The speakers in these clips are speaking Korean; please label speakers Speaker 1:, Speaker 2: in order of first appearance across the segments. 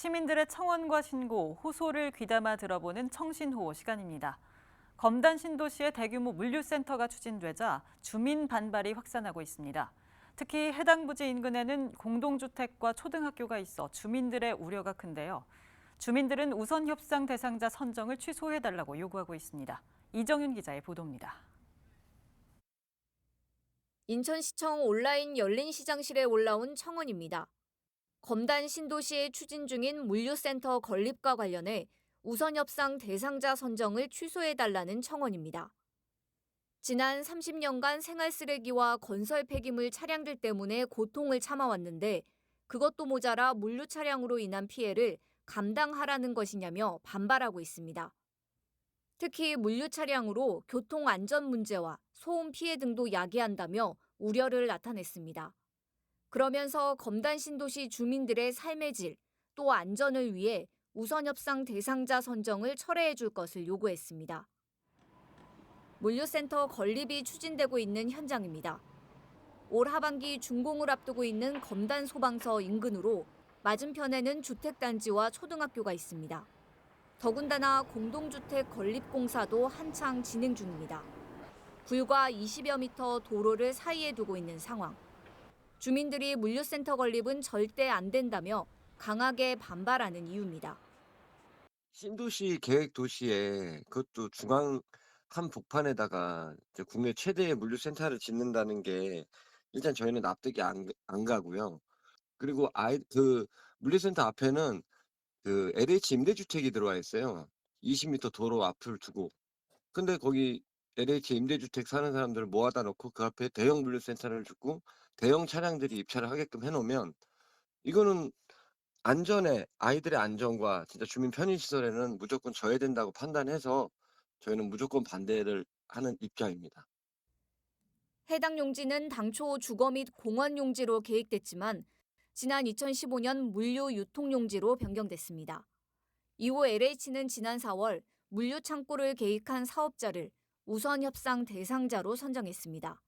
Speaker 1: 시민들의 청원과 신고, 호소를 귀담아 들어보는 청신호 시간입니다. 검단 신도시의 대규모 물류센터가 추진되자 주민 반발이 확산하고 있습니다. 특히 해당 부지 인근에는 공동주택과 초등학교가 있어 주민들의 우려가 큰데요. 주민들은 우선 협상 대상자 선정을 취소해달라고 요구하고 있습니다. 이정윤 기자의 보도입니다.
Speaker 2: 인천시청 온라인 열린시장실에 올라온 청원입니다. 검단 신도시에 추진 중인 물류센터 건립과 관련해 우선 협상 대상자 선정을 취소해달라는 청원입니다. 지난 30년간 생활 쓰레기와 건설 폐기물 차량들 때문에 고통을 참아왔는데 그것도 모자라 물류 차량으로 인한 피해를 감당하라는 것이냐며 반발하고 있습니다. 특히 물류 차량으로 교통 안전 문제와 소음 피해 등도 야기한다며 우려를 나타냈습니다. 그러면서 검단 신도시 주민들의 삶의 질, 또 안전을 위해 우선 협상 대상자 선정을 철회해 줄 것을 요구했습니다. 물류센터 건립이 추진되고 있는 현장입니다. 올 하반기 준공을 앞두고 있는 검단 소방서 인근으로 맞은편에는 주택단지와 초등학교가 있습니다. 더군다나 공동주택 건립 공사도 한창 진행 중입니다. 불과 20여 미터 도로를 사이에 두고 있는 상황. 주민들이 물류센터 건립은 절대 안 된다며 강하게 반발하는 이유입니다.
Speaker 3: 신도시 계획 도시에 그것도 중앙 한 복판에다가 이제 국내 최대의 물류센터를 짓는다는 게 일단 저희는 납득이 안, 안 가고요. 그리고 아이 그 물류센터 앞에는 그 LH 임대주택이 들어와 있어요. 20m 도로 앞을 두고. 근데 거기 LH 임대주택 사는 사람들을 모아다 놓고 그 앞에 대형 물류센터를 짓고 대형 차량들이 입찰을 하게끔 해놓으면 이거는 안전에 아이들의 안전과 진짜 주민 편의 시설에는 무조건 져야 된다고 판단해서 저희는 무조건 반대를 하는 입장입니다.
Speaker 2: 해당 용지는 당초 주거 및 공원 용지로 계획됐지만 지난 2015년 물류 유통 용지로 변경됐습니다. 이후 LH는 지난 4월 물류 창고를 계획한 사업자를 우선 협상 대상자로 선정했습니다.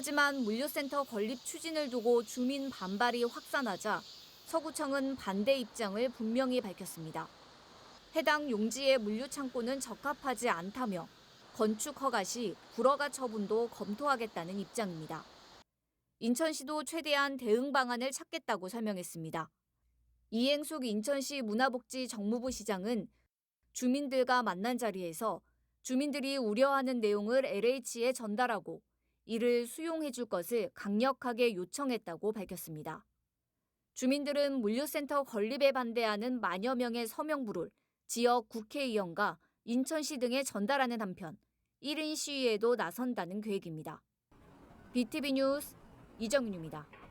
Speaker 2: 하지만 물류센터 건립 추진을 두고 주민 반발이 확산하자 서구청은 반대 입장을 분명히 밝혔습니다. 해당 용지의 물류 창고는 적합하지 않다며 건축 허가 시 불허가 처분도 검토하겠다는 입장입니다. 인천시도 최대한 대응 방안을 찾겠다고 설명했습니다. 이행숙 인천시 문화복지 정무부 시장은 주민들과 만난 자리에서 주민들이 우려하는 내용을 LH에 전달하고 이를 수용해 줄 것을 강력하게 요청했다고 밝혔습니다. 주민들은 물류센터 건립에 반대하는 만여 명의 서명부를 지역 국회의원과 인천시 등에 전달하는 한편 1인 시위에도 나선다는 계획입니다. BTV 뉴스 이정윤입니다.